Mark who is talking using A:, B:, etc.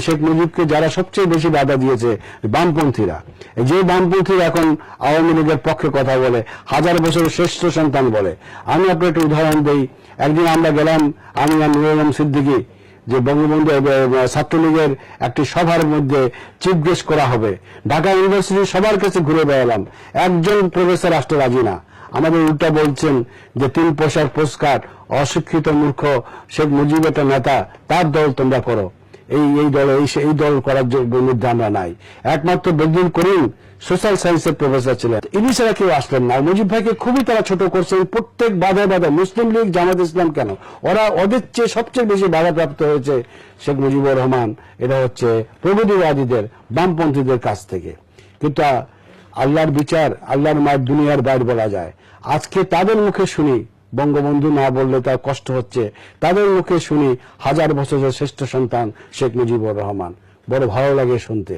A: শেখ মুজিবকে যারা সবচেয়ে বেশি বাধা দিয়েছে বামপন্থীরা। যে বামপন্থীরা এখন আওয়ামী লীগের পক্ষে কথা বলে, হাজার বছরের শ্রেষ্ঠ সন্তান বলে। আমি আপনার একটা উদাহরণ দেই। একদিন আমরা গেলাম, আমি আর নুরুল সিদ্দিকী, যে বঙ্গবন্ধু ছাত্রলীগের একটি সভার মধ্যে চিফ গেস্ট করা হবে। ঢাকা ইউনিভার্সিটি সবার কাছে ঘুরে বেড়ালাম। একজন প্রফেসর আসতে রাজি না। আমাদের উল্টা বলছেন যে তিন পয়সার পোস্টকার্ড, অশিক্ষিত মূর্খ শেখ মুজিব একটা নেতা, তার দল তোমরা করো। এই এই দল, এই এই দল করার মধ্যে আমরা নাই। একমাত্র বদরুল করিম সোশ্যাল সায়েন্সের প্রফেসর ছিলেন। ইনি ছাড়া কেউ আসলেন না। মুজিব ভাইকে খুবই তারা ছোট করছে প্রত্যেক বাধায় বাধা। মুসলিম লীগ, জামাত ইসলাম কেন? ওরা ওদের চেয়ে সবচেয়ে বেশি বাধাপ্রাপ্ত হয়েছে শেখ মুজিবুর রহমান। এটা হচ্ছে প্রগতিবাদীদের, বামপন্থীদের কাছ থেকে। কিন্তু আল্লাহর বিচার, আল্লাহর মায়ের দুনিয়ার বাইর বলা যায়। আজকে তাদের মুখে শুনি বঙ্গবন্ধু না বললে তার কষ্ট হচ্ছে। তাদের মুখে শুনি হাজার বছরের শ্রেষ্ঠ সন্তান শেখ মুজিবুর রহমান। বড় ভালো লাগে শুনতে।